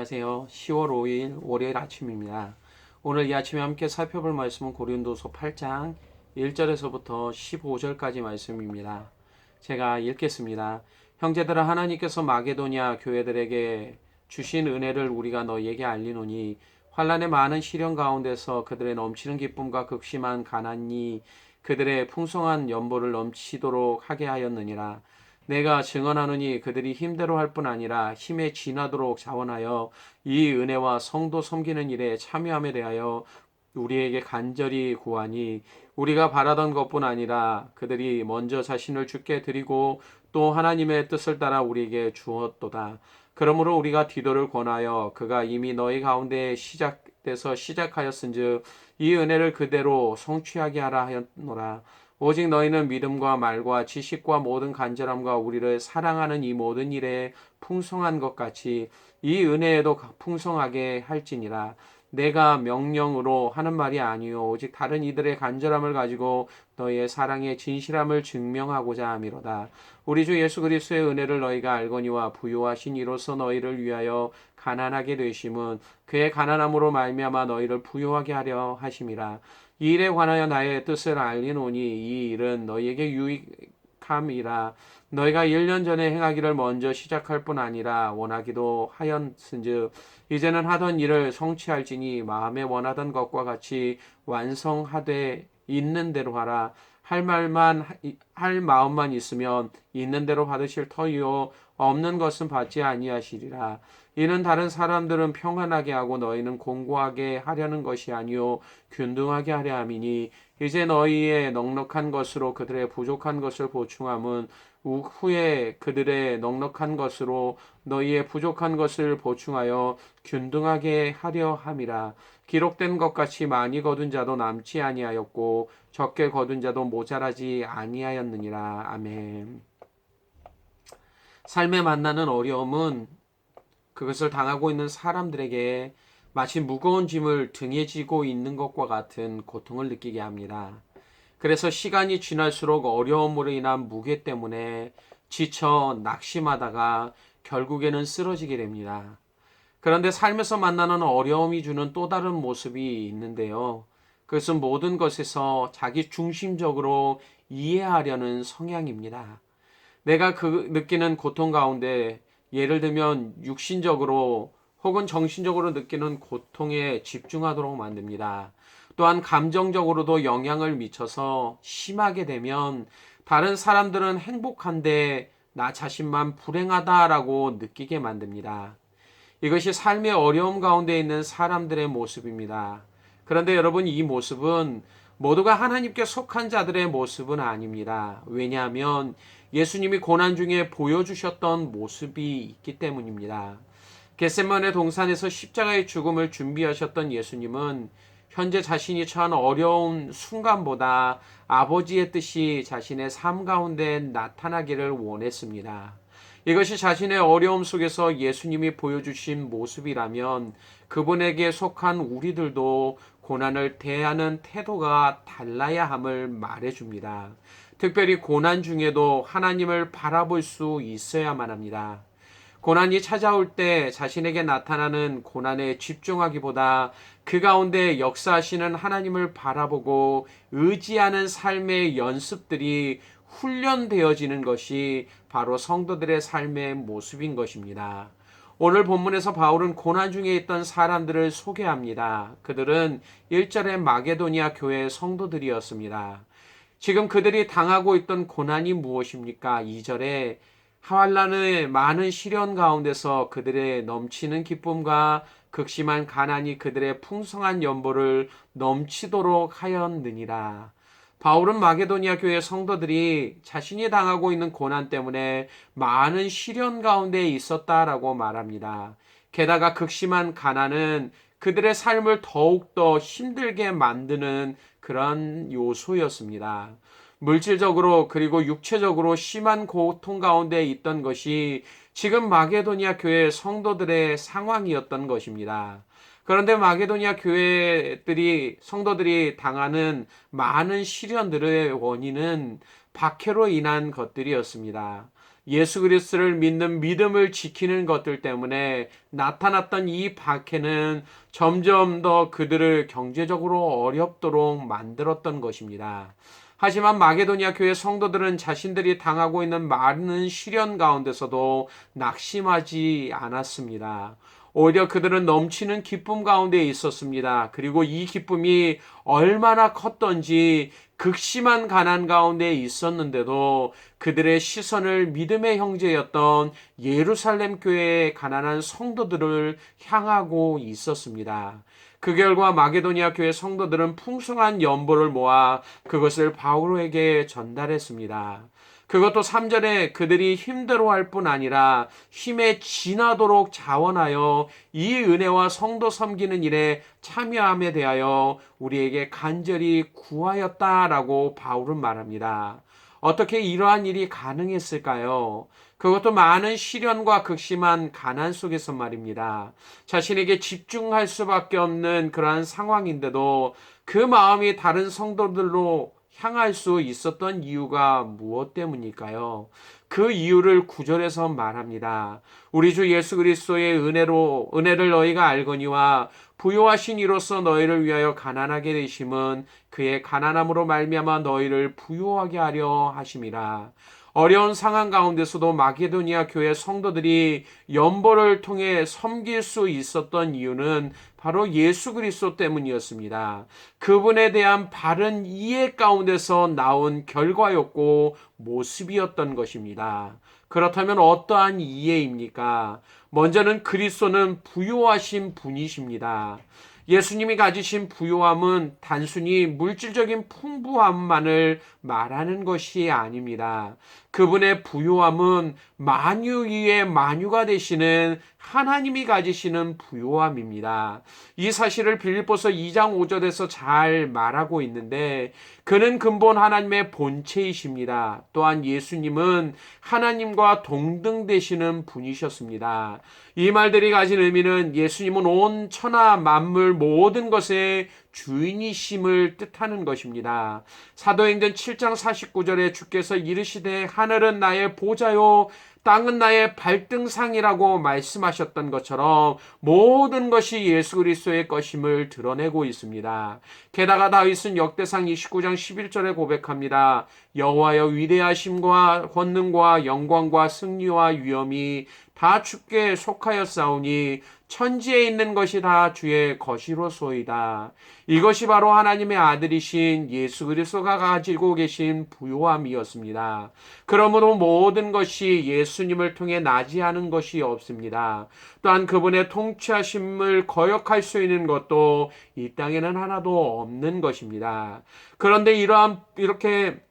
안녕하세요. 10월 5일 월요일 아침입니다. 오늘 이 아침에 함께 살펴볼 말씀은 고린도서 8장 1절에서부터 15절까지 말씀입니다. 제가 읽겠습니다. 형제들아 하나님께서 마게도냐 교회들에게 주신 은혜를 우리가 너희에게 알리노니 환란의 많은 시련 가운데서 그들의 넘치는 기쁨과 극심한 가난이 그들의 풍성한 연보를 넘치도록 하게 하였느니라. 내가 증언하노니 그들이 힘대로 할 뿐 아니라 힘에 지나도록 자원하여 이 은혜와 성도 섬기는 일에 참여함에 대하여 우리에게 간절히 구하니 우리가 바라던 것뿐 아니라 그들이 먼저 자신을 주께 드리고 또 하나님의 뜻을 따라 우리에게 주었도다. 그러므로 우리가 디도를 권하여 그가 이미 너희 가운데 시작돼서 시작하였은즉 이 은혜를 그대로 성취하게 하라 하였노라. 오직 너희는 믿음과 말과 지식과 모든 간절함과 우리를 사랑하는 이 모든 일에 풍성한 것 같이 이 은혜에도 풍성하게 할지니라. 내가 명령으로 하는 말이 아니요 오직 다른 이들의 간절함을 가지고 너희의 사랑의 진실함을 증명하고자 함이로다. 우리 주 예수 그리스도의 은혜를 너희가 알거니와 부요하신 이로서 너희를 위하여 가난하게 되심은 그의 가난함으로 말미암아 너희를 부요하게 하려 하심이라. 이 일에 관하여 나의 뜻을 알리노니 이 일은 너희에게 유익함이라. 너희가 1년 전에 행하기를 먼저 시작할 뿐 아니라 원하기도 하였은즉 이제는 하던 일을 성취할지니 마음에 원하던 것과 같이 완성하되 있는 대로 하라. 할 말만 할 마음만 있으면 있는 대로 받으실 터이요 없는 것은 받지 아니하시리라 이는 다른 사람들은 평안하게 하고 너희는 공고하게 하려는 것이 아니요 균등하게 하려 함이니 이제 너희의 넉넉한 것으로 그들의 부족한 것을 보충함은 후에 그들의 넉넉한 것으로 너희의 부족한 것을 보충하여 균등하게 하려 함이라 기록된 것 같이 많이 거둔 자도 남지 아니하였고 적게 거둔 자도 모자라지 아니하였느니라 아멘. 삶에 만나는 어려움은 그것을 당하고 있는 사람들에게 마치 무거운 짐을 등에 지고 있는 것과 같은 고통을 느끼게 합니다. 그래서 시간이 지날수록 어려움으로 인한 무게 때문에 지쳐 낙심하다가 결국에는 쓰러지게 됩니다. 그런데 삶에서 만나는 어려움이 주는 또 다른 모습이 있는데요. 그것은 모든 것에서 자기 중심적으로 이해하려는 성향입니다. 내가 그 느끼는 고통 가운데 예를 들면 육신적으로 혹은 정신적으로 느끼는 고통에 집중하도록 만듭니다. 또한 감정적으로도 영향을 미쳐서 심하게 되면 다른 사람들은 행복한데 나 자신만 불행하다라고 느끼게 만듭니다. 이것이 삶의 어려움 가운데 있는 사람들의 모습입니다. 그런데 여러분 이 모습은 모두가 하나님께 속한 자들의 모습은 아닙니다. 왜냐하면 예수님이 고난 중에 보여주셨던 모습이 있기 때문입니다. 겟세만의 동산에서 십자가의 죽음을 준비하셨던 예수님은 현재 자신이 처한 어려운 순간보다 아버지의 뜻이 자신의 삶 가운데 나타나기를 원했습니다. 이것이 자신의 어려움 속에서 예수님이 보여주신 모습이라면 그분에게 속한 우리들도 고난을 대하는 태도가 달라야 함을 말해줍니다. 특별히 고난 중에도 하나님을 바라볼 수 있어야만 합니다. 고난이 찾아올 때 자신에게 나타나는 고난에 집중하기보다 그 가운데 역사하시는 하나님을 바라보고 의지하는 삶의 연습들이 훈련되어지는 것이 바로 성도들의 삶의 모습인 것입니다. 오늘 본문에서 바울은 고난 중에 있던 사람들을 소개합니다. 그들은 1절의 마게도니아 교회 성도들이었습니다. 지금 그들이 당하고 있던 고난이 무엇입니까? 2절에 하왈란의 많은 시련 가운데서 그들의 넘치는 기쁨과 극심한 가난이 그들의 풍성한 연보를 넘치도록 하였느니라. 바울은 마게도니아 교회 성도들이 자신이 당하고 있는 고난 때문에 많은 시련 가운데 있었다라고 말합니다. 게다가 극심한 가난은 그들의 삶을 더욱더 힘들게 만드는 그런 요소였습니다. 물질적으로 그리고 육체적으로 심한 고통 가운데 있던 것이 지금 마게도니아 교회 성도들의 상황이었던 것입니다. 그런데 마게도니아 교회들이 성도들이 당하는 많은 시련들의 원인은 박해로 인한 것들이었습니다. 예수 그리스도를 믿는 믿음을 지키는 것들 때문에 나타났던 이 박해는 점점 더 그들을 경제적으로 어렵도록 만들었던 것입니다. 하지만 마게도니아 교회 성도들은 자신들이 당하고 있는 많은 시련 가운데서도 낙심하지 않았습니다. 오히려 그들은 넘치는 기쁨 가운데 있었습니다. 그리고 이 기쁨이 얼마나 컸던지 극심한 가난 가운데 있었는데도 그들의 시선을 믿음의 형제였던 예루살렘 교회의 가난한 성도들을 향하고 있었습니다. 그 결과 마게도니아 교회 성도들은 풍성한 연보를 모아 그것을 바울에게 전달했습니다. 그것도 3절에 그들이 힘들어할 뿐 아니라 힘에 지나도록 자원하여 이 은혜와 성도 섬기는 일에 참여함에 대하여 우리에게 간절히 구하였다라고 바울은 말합니다. 어떻게 이러한 일이 가능했을까요? 그것도 많은 시련과 극심한 가난 속에서 말입니다. 자신에게 집중할 수밖에 없는 그러한 상황인데도 그 마음이 다른 성도들로 향할 수 있었던 이유가 무엇 때문일까요? 그 이유를 구절에서 말합니다. 우리 주 예수 그리스도의 은혜로 은혜를 너희가 알거니와 부요하신 이로써 너희를 위하여 가난하게 되심은 그의 가난함으로 말미암아 너희를 부요하게 하려 하심이라. 어려운 상황 가운데서도 마게도니아 교회 성도들이 연보를 통해 섬길 수 있었던 이유는 바로 예수 그리스도 때문이었습니다. 그분에 대한 바른 이해 가운데서 나온 결과였고 모습이었던 것입니다. 그렇다면 어떠한 이해입니까? 먼저는 그리스도는 부요하신 분이십니다. 예수님이 가지신 부요함은 단순히 물질적인 풍부함만을 말하는 것이 아닙니다. 그분의 부요함은 만유 위에 만유가 되시는 하나님이 가지시는 부요함입니다. 이 사실을 빌립보서 2장 5절에서 잘 말하고 있는데 그는 근본 하나님의 본체이십니다. 또한 예수님은 하나님과 동등 되시는 분이셨습니다. 이 말들이 가진 의미는 예수님은 온 천하 만물 모든 것의 주인이심을 뜻하는 것입니다. 사도행전 7장 49절에 주께서 이르시되 하늘은 나의 보좌요 땅은 나의 발등상이라고 말씀하셨던 것처럼 모든 것이 예수 그리스도의 것임을 드러내고 있습니다. 게다가 다윗은 역대상 29장 11절에 고백합니다. 여호와여 위대하심과 권능과 영광과 승리와 위엄이 다 주께 속하였사오니 천지에 있는 것이 다 주의 것이로소이다. 이것이 바로 하나님의 아들이신 예수 그리스도가 가지고 계신 부요함이었습니다. 그러므로 모든 것이 예수님을 통해 나지 않은 것이 없습니다. 또한 그분의 통치하심을 거역할 수 있는 것도 이 땅에는 하나도 없는 것입니다. 그런데 이러한 이렇게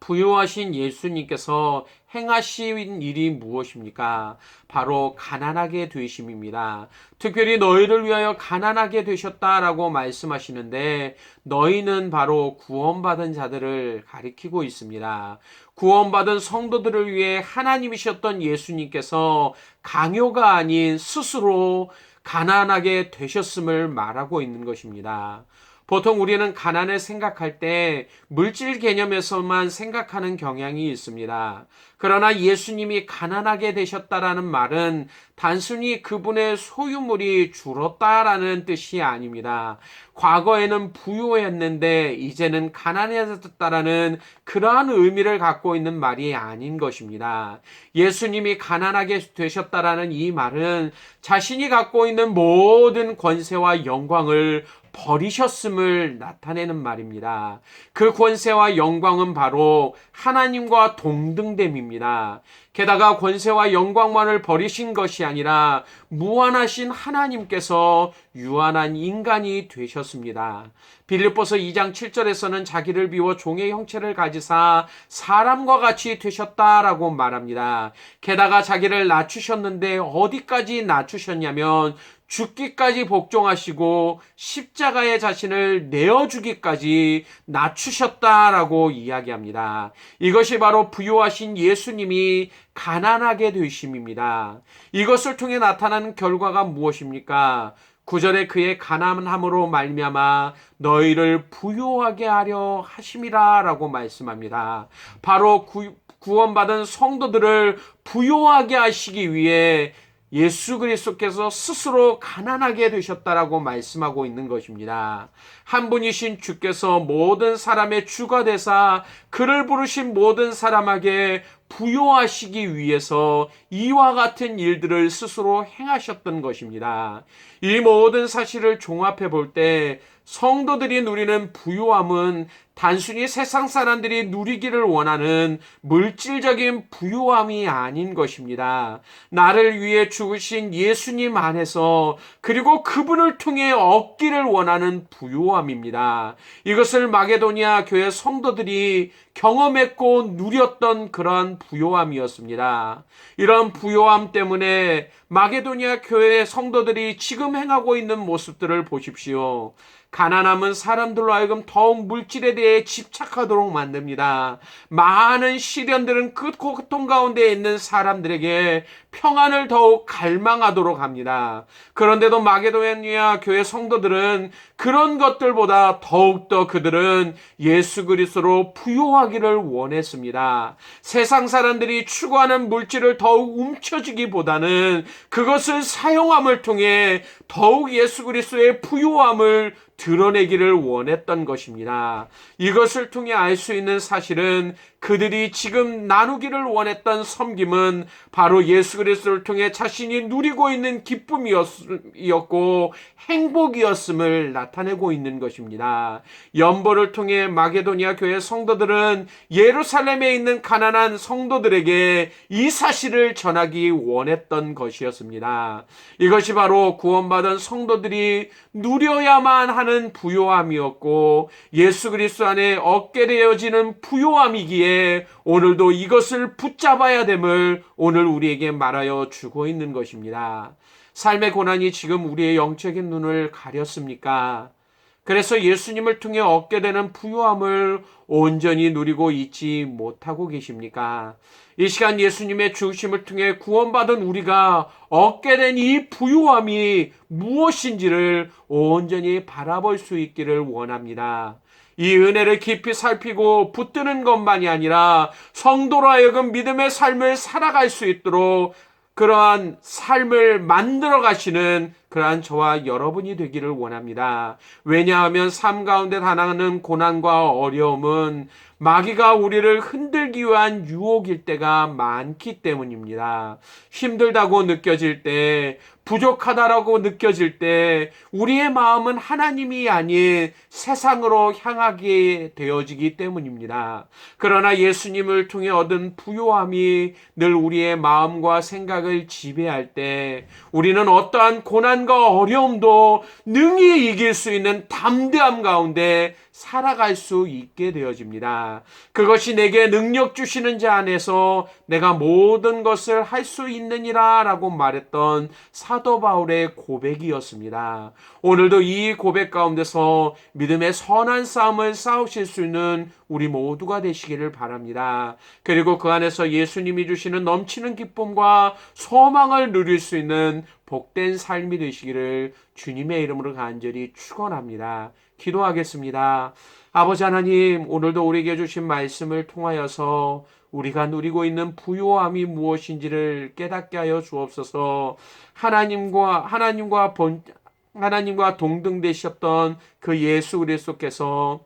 부유하신 예수님께서 행하신 일이 무엇입니까? 바로 가난하게 되심입니다. 특별히 너희를 위하여 가난하게 되셨다라고 말씀하시는데 너희는 바로 구원받은 자들을 가리키고 있습니다. 구원받은 성도들을 위해 하나님이셨던 예수님께서 강요가 아닌 스스로 가난하게 되셨음을 말하고 있는 것입니다. 보통 우리는 가난을 생각할 때 물질 개념에서만 생각하는 경향이 있습니다. 그러나 예수님이 가난하게 되셨다라는 말은 단순히 그분의 소유물이 줄었다라는 뜻이 아닙니다. 과거에는 부유했는데 이제는 가난해졌다라는 그러한 의미를 갖고 있는 말이 아닌 것입니다. 예수님이 가난하게 되셨다라는 이 말은 자신이 갖고 있는 모든 권세와 영광을 버리셨음을 나타내는 말입니다. 그 권세와 영광은 바로 하나님과 동등됨입니다. 게다가 권세와 영광만을 버리신 것이 아니라 무한하신 하나님께서 유한한 인간이 되셨습니다. 빌립보서 2장 7절에서는 자기를 비워 종의 형체를 가지사 사람과 같이 되셨다라고 말합니다. 게다가 자기를 낮추셨는데 어디까지 낮추셨냐면 죽기까지 복종하시고 십자가의 자신을 내어주기까지 낮추셨다라고 이야기합니다. 이것이 바로 부유하신 예수님이 가난하게 되심입니다. 이것을 통해 나타나는 결과가 무엇입니까? 구절에 그의 가난함으로 말미암아 너희를 부요하게 하려 하심이라라고 말씀합니다. 바로 구, 구원받은 성도들을 부요하게 하시기 위해 예수 그리스도께서 스스로 가난하게 되셨다라고 말씀하고 있는 것입니다. 한 분이신 주께서 모든 사람의 주가 되사 그를 부르신 모든 사람에게 부요하시기 위해서 이와 같은 일들을 스스로 행하셨던 것입니다. 이 모든 사실을 종합해 볼때 성도들이 누리는 부요함은 단순히 세상 사람들이 누리기를 원하는 물질적인 부요함이 아닌 것입니다. 나를 위해 죽으신 예수님 안에서 그리고 그분을 통해 얻기를 원하는 부요함입니다. 이것을 마게도니아 교회 성도들이 경험했고 누렸던 그러한 부요함이었습니다. 이런 부요함 때문에 마게도니아 교회 성도들이 지금 행하고 있는 모습들을 보십시오. 가난함은 사람들로 하여금 더욱 물질에 대해 집착하도록 만듭니다. 많은 시련들은 그 고통 가운데 있는 사람들에게 평안을 더욱 갈망하도록 합니다. 그런데도 마게도니아 교회 성도들은 그런 것들보다 더욱더 그들은 예수 그리스도로 부요하기를 원했습니다. 세상 사람들이 추구하는 물질을 더욱 움켜쥐기보다는 그것을 사용함을 통해 더욱 예수 그리스도의 부요함을 드러내기를 원했던 것입니다. 이것을 통해 알 수 있는 사실은 그들이 지금 나누기를 원했던 섬김은 바로 예수 그리스도를 통해 자신이 누리고 있는 기쁨이었고 행복이었음을 나타내고 있는 것입니다. 연보를 통해 마게도니아 교회 성도들은 예루살렘에 있는 가난한 성도들에게 이 사실을 전하기 원했던 것이었습니다. 이것이 바로 구원받은 성도들이 누려야만 하는 부요함이었고 예수 그리스도 안에 얻게 되어지는 부요함이기에 오늘도 이것을 붙잡아야 됨을 오늘 우리에게 말하여 주고 있는 것입니다. 삶의 고난이 지금 우리의 영적인 눈을 가렸습니까? 그래서 예수님을 통해 얻게 되는 부요함을 온전히 누리고 있지 못하고 계십니까? 이 시간 예수님의 죽으심을 통해 구원받은 우리가 얻게 된 이 부요함이 무엇인지를 온전히 바라볼 수 있기를 원합니다. 이 은혜를 깊이 살피고 붙드는 것만이 아니라 성도로 하여금 믿음의 삶을 살아갈 수 있도록 그러한 삶을 만들어 가시는 그러한 저와 여러분이 되기를 원합니다. 왜냐하면 삶 가운데 다나는 고난과 어려움은 마귀가 우리를 흔들기 위한 유혹일 때가 많기 때문입니다. 힘들다고 느껴질 때, 부족하다라고 느껴질 때, 우리의 마음은 하나님이 아닌 세상으로 향하게 되어지기 때문입니다. 그러나 예수님을 통해 얻은 부요함이 늘 우리의 마음과 생각을 지배할 때, 우리는 어떠한 고난과 어려움도 능히 이길 수 있는 담대함 가운데 살아갈 수 있게 되어집니다. 그것이 내게 능력 주시는 자 안에서 내가 모든 것을 할 수 있느니라 라고 말했던 사도 바울의 고백이었습니다. 오늘도 이 고백 가운데서 믿음의 선한 싸움을 싸우실 수 있는 우리 모두가 되시기를 바랍니다. 그리고 그 안에서 예수님이 주시는 넘치는 기쁨과 소망을 누릴 수 있는 복된 삶이 되시기를 주님의 이름으로 간절히 축원합니다. 기도하겠습니다. 아버지 하나님, 오늘도 우리에게 주신 말씀을 통하여서 우리가 누리고 있는 부요함이 무엇인지를 깨닫게 하여 주옵소서. 하나님과 하나님과 본 하나님과 동등되셨던 그 예수 그리스도께서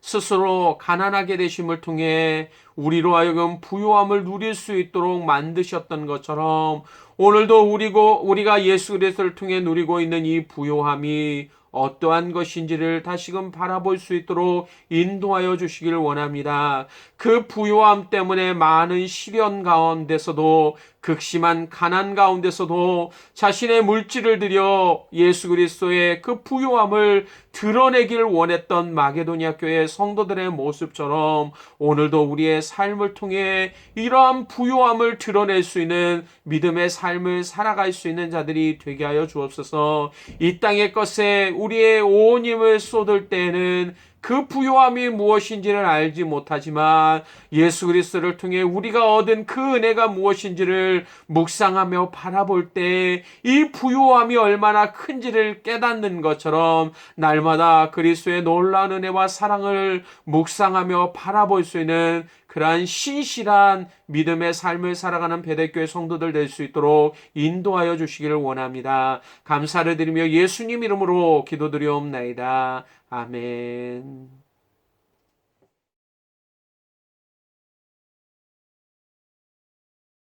스스로 가난하게 되심을 통해 우리로 하여금 부요함을 누릴 수 있도록 만드셨던 것처럼 오늘도 우리고 우리가 예수 그리스도를 통해 누리고 있는 이 부요함이 어떠한 것인지를 다시금 바라볼 수 있도록 인도하여 주시기를 원합니다. 그 부요함 때문에 많은 시련 가운데서도 극심한 가난 가운데서도 자신의 물질을 들여 예수 그리스도의 그 부요함을 드러내기를 원했던 마게도니아 교회 성도들의 모습처럼 오늘도 우리의 삶을 통해 이러한 부요함을 드러낼 수 있는 믿음의 삶을 살아갈 수 있는 자들이 되게 하여 주옵소서. 이 땅의 것에 우리의 온 힘을 쏟을 때에는 그 부요함이 무엇인지를 알지 못하지만 예수 그리스도를 통해 우리가 얻은 그 은혜가 무엇인지를 묵상하며 바라볼 때 이 부요함이 얼마나 큰지를 깨닫는 것처럼 날마다 그리스도의 놀라운 은혜와 사랑을 묵상하며 바라볼 수 있는 그러한 신실한 믿음의 삶을 살아가는 배대교회 성도들 될 수 있도록 인도하여 주시기를 원합니다. 감사를 드리며 예수님 이름으로 기도드리옵나이다. 아멘.